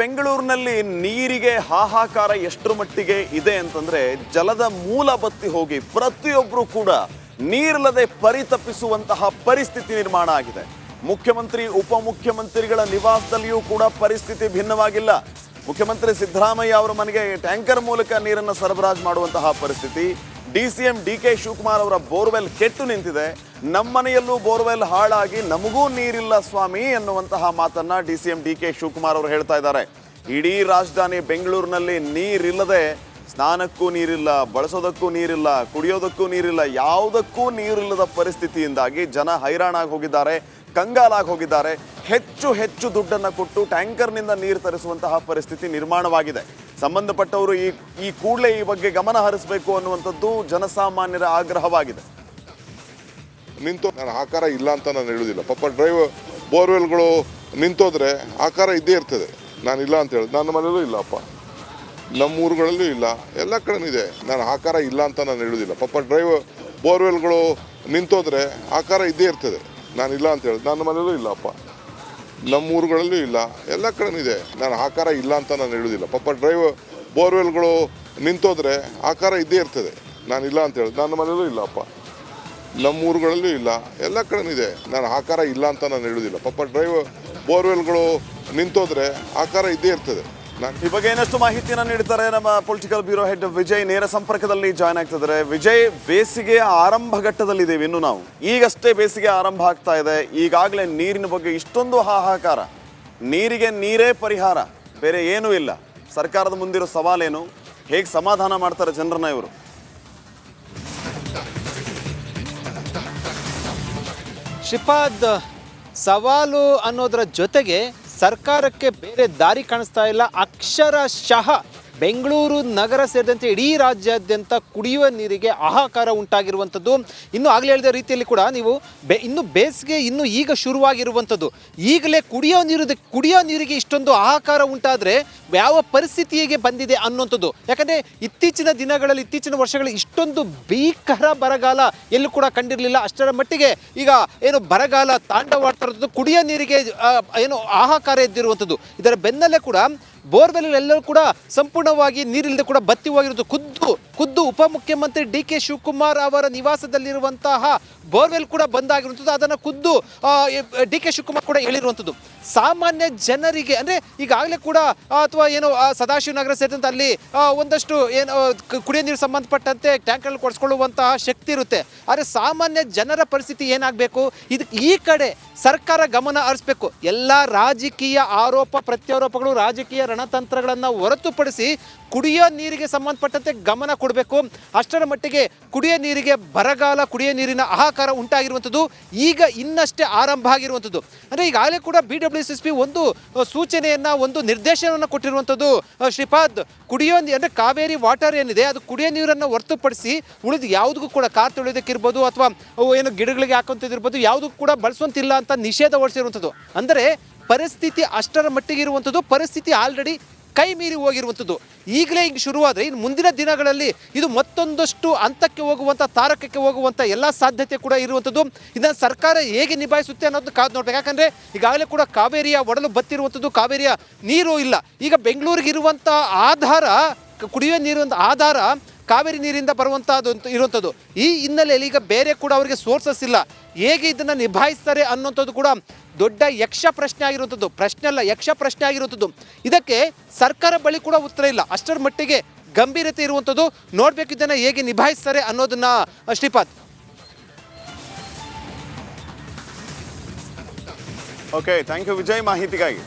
ಬೆಂಗಳೂರಿನಲ್ಲಿ ನೀರಿಗೆ ಹಾಹಾಕಾರ ಎಷ್ಟರ ಮಟ್ಟಿಗೆ ಇದೆ ಅಂತಂದ್ರೆ ಜಲದ ಮೂಲ ಬತ್ತಿ ಹೋಗಿ ಪ್ರತಿಯೊಬ್ಬರು ಕೂಡ ನೀರಿಲ್ಲದೆ ಪರಿತಪಿಸುವಂತಹ ಪರಿಸ್ಥಿತಿ ನಿರ್ಮಾಣ ಆಗಿದೆ. ಮುಖ್ಯಮಂತ್ರಿ, ಉಪಮುಖ್ಯಮಂತ್ರಿಗಳ ನಿವಾಸದಲ್ಲಿಯೂ ಕೂಡ ಪರಿಸ್ಥಿತಿ ಭಿನ್ನವಾಗಿಲ್ಲ. ಮುಖ್ಯಮಂತ್ರಿ ಸಿದ್ದರಾಮಯ್ಯ ಅವರ ಮನೆಗೆ ಟ್ಯಾಂಕರ್ ಮೂಲಕ ನೀರನ್ನು ಸರಬರಾಜು ಮಾಡುವಂತಹ ಪರಿಸ್ಥಿತಿ. D C M D K Shivakumar ಅವರ ಬೋರ್ವೆಲ್ ಕೆಟ್ಟು ನಿಂತಿದೆ. ನಮ್ಮನೆಯಲ್ಲೂ ಬೋರ್ವೆಲ್ ಹಾಳಾಗಿ ನಮಗೂ ನೀರಿಲ್ಲ ಸ್ವಾಮಿ ಎನ್ನುವಂತಹ ಮಾತನ್ನ D C M D K Shivakumar ಅವರು ಹೇಳ್ತಾ ಇದ್ದಾರೆ. ಇಡೀ ರಾಜಧಾನಿ ಬೆಂಗಳೂರಿನಲ್ಲಿ ನೀರಿಲ್ಲದೆ ಸ್ನಾನಕ್ಕೂ ನೀರಿಲ್ಲ, ಬಳಸೋದಕ್ಕೂ ನೀರಿಲ್ಲ, ಕುಡಿಯೋದಕ್ಕೂ ನೀರಿಲ್ಲ, ಯಾವುದಕ್ಕೂ ನೀರಿಲ್ಲದ ಪರಿಸ್ಥಿತಿಯಿಂದಾಗಿ ಜನ ಹೈರಾಣಾಗಿ ಹೋಗಿದ್ದಾರೆ, ಕಂಗಾಲಾಗಿ ಹೋಗಿದ್ದಾರೆ. ಹೆಚ್ಚು ಹೆಚ್ಚು ದುಡ್ಡನ್ನು ಕೊಟ್ಟು ಟ್ಯಾಂಕರ್ನಿಂದ ನೀರು ತರಿಸುವಂತಹ ಪರಿಸ್ಥಿತಿ ನಿರ್ಮಾಣವಾಗಿದೆ. ಸಂಬಂಧಪಟ್ಟವರು ಈ ಈ ಕೂಡಲೇ ಈ ಬಗ್ಗೆ ಗಮನ ಹರಿಸಬೇಕು ಅನ್ನುವಂಥದ್ದು ಜನಸಾಮಾನ್ಯರ ಆಗ್ರಹವಾಗಿದೆ. ನಿಂತು ನಾನು ಆಕಾರ ಇಲ್ಲ ಅಂತ ನಾನು ಹೇಳುವುದಿಲ್ಲ ಪಾಪ ಡ್ರೈವ್ ಬೋರ್ವೆಲ್ಗಳು ನಿಂತೋದ್ರೆ ಆಕಾರ ಇದ್ದೇ ಇರ್ತದೆ. ನಾನು ಇಲ್ಲ ಅಂತ ಹೇಳಿ ನನ್ನ ಮನೇಲೂ ಇಲ್ಲಪ್ಪ ನಮ್ಮ ಊರುಗಳಲ್ಲೂ ಇಲ್ಲ. ಎಲ್ಲ ಕಡೆನೂ ಇದೆ. ನಾನು ಆಕಾರ ಇಲ್ಲ ಅಂತ ನಾನು ಹೇಳುವುದಿಲ್ಲ ಪಾಪ ಡ್ರೈವ್ ಬೋರ್ವೆಲ್ಗಳು ನಿಂತೋದ್ರೆ ಆಕಾರ ಇದ್ದೇ ಇರ್ತದೆ. ನಾನು ಇಲ್ಲ ಅಂತ ಹೇಳಿ ನನ್ನ ಮನೇಲೂ ಇಲ್ಲಪ್ಪ ನಮ್ಮ ಊರುಗಳಲ್ಲೂ ಇಲ್ಲ. ಎಲ್ಲ ಕಡೆನೂ ಇದೆ. ನಾನು ಆಕಾರ ಇಲ್ಲ ಅಂತ ನಾನು ಹೇಳುವುದಿಲ್ಲ ಪಾಪ ಡ್ರೈವ್ ಬೋರ್ವೆಲ್ಗಳು ನಿಂತೋದ್ರೆ ಆಕಾರ ಇದ್ದೇ ಇರ್ತದೆ. ನಾನು ಇಲ್ಲ ಅಂತ ಹೇಳೋದು. ನನ್ನ ಮನೇಲೂ ಇಲ್ಲಪ್ಪ ನಮ್ಮ ಊರುಗಳಲ್ಲೂ ಇಲ್ಲ. ಎಲ್ಲ ಕಡೆನೂ ಇದೆ. ನಾನು ಆಕಾರ ಇಲ್ಲ ಅಂತ ನಾನು ಹೇಳುವುದಿಲ್ಲ ಪಾಪ ಡ್ರೈವ್ ಬೋರ್ವೆಲ್ಗಳು ನಿಂತೋದ್ರೆ ಆಕಾರ ಇದ್ದೇ ಇರ್ತದೆ. ಈ ಬಗ್ಗೆ ಏನಷ್ಟು ಮಾಹಿತಿಯನ್ನು ನೀಡ್ತಾರೆ ನಮ್ಮ ಪೊಲಿಟಿಕಲ್ ಬ್ಯೂರೋ ಹೆಡ್ ವಿಜಯ್. ನೇರ ಸಂಪರ್ಕದಲ್ಲಿ ಜಾಯ್ನ್ ಆಗ್ತಿದ್ದಾರೆ. ವಿಜಯ್, ಬೇಸಿಗೆ ಆರಂಭ ಘಟ್ಟದಲ್ಲಿದ್ದೇವೆ ಇನ್ನು ನಾವು. ಈಗಷ್ಟೇ ಬೇಸಿಗೆ ಆರಂಭ ಆಗ್ತಾ ಇದೆ. ಈಗಾಗಲೇ ನೀರಿನ ಬಗ್ಗೆ ಇಷ್ಟೊಂದು ಹಾಹಾಕಾರ. ನೀರಿಗೆ ನೀರೇ ಪರಿಹಾರ. ಬೇರೆ ಏನೂ ಇಲ್ಲ. ಸರ್ಕಾರದ ಮುಂದಿರೋ ಸವಾಲೇನು? ಹೇಗೆ ಸಮಾಧಾನ ಮಾಡ್ತಾರೆ ಜನರನ್ನ ಇವರು? ಶ್ರೀಪಾದ್ ಸವಾಲು ಅನ್ನೋದರ ಜೊತೆಗೆ ಸರ್ಕಾರಕ್ಕೆ ಬೇರೆ ದಾರಿ ಕಾಣಿಸ್ತಾ ಇಲ್ಲ. ಅಕ್ಷರಶಃ ಬೆಂಗಳೂರು ನಗರ ಸೇರಿದಂತೆ ಇಡೀ ರಾಜ್ಯಾದ್ಯಂತ ಕುಡಿಯುವ ನೀರಿಗೆ ಆಹಾಕಾರ ಉಂಟಾಗಿರುವಂಥದ್ದು. ಇನ್ನು ಆಗಲೇ ಹೇಳಿದ ರೀತಿಯಲ್ಲಿ ಕೂಡ ನೀವು ಬೆ, ಇನ್ನು ಬೇಸಿಗೆ ಇನ್ನು ಈಗ ಶುರುವಾಗಿರುವಂಥದ್ದು. ಈಗಲೇ ಕುಡಿಯೋ ನೀರು ಕುಡಿಯೋ ನೀರಿಗೆ ಇಷ್ಟೊಂದು ಆಹಾಕಾರ ಉಂಟಾದರೆ ಯಾವ ಪರಿಸ್ಥಿತಿಗೆ ಬಂದಿದೆ ಅನ್ನುವಂಥದ್ದು. ಯಾಕಂದರೆ ಇತ್ತೀಚಿನ ದಿನಗಳಲ್ಲಿ, ಇತ್ತೀಚಿನ ವರ್ಷಗಳಲ್ಲಿ ಇಷ್ಟೊಂದು ಭೀಕರ ಬರಗಾಲ ಎಲ್ಲೂ ಕೂಡ ಕಂಡಿರಲಿಲ್ಲ. ಅಷ್ಟರ ಮಟ್ಟಿಗೆ ಈಗ ಏನು ಬರಗಾಲ ತಾಂಡವಾಡ್ತಿರೋದು ಕುಡಿಯೋ ನೀರಿಗೆ ಏನು ಆಹಾಕಾರ ಎದ್ದಿರುವಂಥದ್ದು. ಇದರ ಬೆನ್ನಲ್ಲೇ ಕೂಡ ಬೋರ್ವೆಲ್ ಎಲ್ಲರೂ ಕೂಡ ಸಂಪೂರ್ಣವಾಗಿ ನೀರಿಲ್ಲದೆ ಕೂಡ ಬತ್ತಿ ಹೋಗಿರೋದು ಖುದ್ದು ಖುದ್ದು ಉಪಮುಖ್ಯಮಂತ್ರಿ ಡಿ ಕೆ ಶಿವಕುಮಾರ್ ಅವರ ನಿವಾಸದಲ್ಲಿರುವಂತಹ ಬೋರ್ವೆಲ್ ಕೂಡ ಬಂದಾಗಿರುವಂಥದ್ದು. ಅದನ್ನು ಖುದ್ದು ಡಿ ಕೆ ಶಿವಕುಮಾರ್ ಕೂಡ ಹೇಳಿರುವಂಥದ್ದು. ಸಾಮಾನ್ಯ ಜನರಿಗೆ, ಅಂದರೆ ಈಗಾಗಲೇ ಕೂಡ ಅಥವಾ ಏನು ಸದಾಶಿವನಗರ ಸದಾಶಿವ ನಗರ ಸೇರಿದಂತೆ ಅಲ್ಲಿ ಒಂದಷ್ಟು ಏನು ಕುಡಿಯೋ ನೀರು ಸಂಬಂಧಪಟ್ಟಂತೆ ಟ್ಯಾಂಕರ್ಗಳು ಕೊಡಿಸ್ಕೊಳ್ಳುವಂತಹ ಶಕ್ತಿ ಇರುತ್ತೆ. ಆದರೆ ಸಾಮಾನ್ಯ ಜನರ ಪರಿಸ್ಥಿತಿ ಏನಾಗಬೇಕು? ಇದಕ್ಕೆ ಈ ಕಡೆ ಸರ್ಕಾರ ಗಮನ ಹರಿಸ್ಬೇಕು. ಎಲ್ಲ ರಾಜಕೀಯ ಆರೋಪ, ಪ್ರತ್ಯಾರೋಪಗಳು ರಾಜಕೀಯ ರಣತಂತ್ರಗಳನ್ನು ಹೊರತುಪಡಿಸಿ ಕುಡಿಯೋ ನೀರಿಗೆ ಸಂಬಂಧಪಟ್ಟಂತೆ ಗಮನ ಕೊಡಬೇಕು. ಅಷ್ಟರ ಮಟ್ಟಿಗೆ ಕುಡಿಯೋ ನೀರಿಗೆ ಬರಗಾಲ, ಕುಡಿಯೋ ನೀರಿನ ಆಹಾಕಾರ ಉಂಟಾಗಿರುವಂಥದ್ದು ಈಗ ಇನ್ನಷ್ಟೇ ಆರಂಭ ಆಗಿರುವಂಥದ್ದು. ಅಂದರೆ ಈಗಾಗಲೇ ಕೂಡ ಬಿ ಒಂದು ಸೂಚನೆಯನ್ನು, ಒಂದು ನಿರ್ದೇಶನವನ್ನು ಕೊಟ್ಟಿರುವಂಥದ್ದು ಶ್ರೀಪಾದ್ ಕುಡಿಯೋ ಅಂದರೆ ಕಾವೇರಿ ವಾಟರ್ ಏನಿದೆ, ಅದು ಕುಡಿಯೋ ನೀರನ್ನು ಹೊರತುಪಡಿಸಿ ಉಳಿದು ಯಾವುದಕ್ಕೂ ಕೂಡ ಕಾರ್ ತೊಳೆಯೋದಕ್ಕಿರ್ಬೋದು ಅಥವಾ ಏನು ಗಿಡಗಳಿಗೆ ಹಾಕುವಂಥದ್ದಿರ್ಬೋದು ಯಾವುದಕ್ಕೂ ಕೂಡ ಬಳಸುವಂತಿಲ್ಲ ಅಂತ ನಿಷೇಧ ಹೊಡಿಸಿರುವಂಥದ್ದು ಅಂದರೆ ಪರಿಸ್ಥಿತಿ ಅಷ್ಟರ ಮಟ್ಟಿಗೆ ಇರುವಂಥದ್ದು, ಪರಿಸ್ಥಿತಿ ಆಲ್ರೆಡಿ ಕೈ ಮೀರಿ ಹೋಗಿರುವಂಥದ್ದು. ಈಗಲೇ ಹಿಂಗೆ ಶುರುವಾದರೆ ಇನ್ನು ಮುಂದಿನ ದಿನಗಳಲ್ಲಿ ಇದು ಮತ್ತೊಂದಷ್ಟು ಹಂತಕ್ಕೆ ಹೋಗುವಂಥ, ತಾರಕಕ್ಕೆ ಹೋಗುವಂಥ ಎಲ್ಲ ಸಾಧ್ಯತೆ ಕೂಡ ಇರುವಂಥದ್ದು. ಇದನ್ನು ಸರ್ಕಾರ ಹೇಗೆ ನಿಭಾಯಿಸುತ್ತೆ ಅನ್ನೋದು ಕಾದು ನೋಡ್ಬೇಕು. ಯಾಕಂದರೆ ಈಗಾಗಲೇ ಕೂಡ ಕಾವೇರಿಯ ಒಡಲು ಬತ್ತಿರುವಂಥದ್ದು ಕಾವೇರಿಯ ನೀರು ಇಲ್ಲ. ಈಗ ಬೆಂಗಳೂರಿಗೆ ಇರುವಂಥ ಆಧಾರ ಕುಡಿಯುವ ನೀರು ಒಂದು ಆಧಾರ ಕಾವೇರಿ ನೀರಿಂದ ಬರುವಂಥದ್ದು ಇರುವಂಥದ್ದು ಈ ಹಿನ್ನೆಲೆಯಲ್ಲಿ ಈಗ ಬೇರೆ ಕೂಡ ಅವರಿಗೆ ಸೋರ್ಸಸ್ ಇಲ್ಲ. ಹೇಗೆ ಇದನ್ನು ನಿಭಾಯಿಸ್ತಾರೆ ಅನ್ನೋಂಥದ್ದು ಕೂಡ ದೊಡ್ಡ ಯಕ್ಷ ಪ್ರಶ್ನೆ ಆಗಿರುವಂಥದ್ದು ಪ್ರಶ್ನೆ ಅಲ್ಲ, ಯಕ್ಷ ಪ್ರಶ್ನೆ ಆಗಿರುವಂಥದ್ದು ಇದಕ್ಕೆ ಸರ್ಕಾರ ಬಳಿ ಕೂಡ ಉತ್ತರ ಇಲ್ಲ. ಅಷ್ಟರ ಮಟ್ಟಿಗೆ ಗಂಭೀರತೆ ಇರುವಂಥದ್ದು ನೋಡಬೇಕು ಇದನ್ನು ಹೇಗೆ ನಿಭಾಯಿಸ್ತಾರೆ ಅನ್ನೋದನ್ನ Shripath okay thank you Vijay ಮಾಹಿತಿಗಾಗಿ.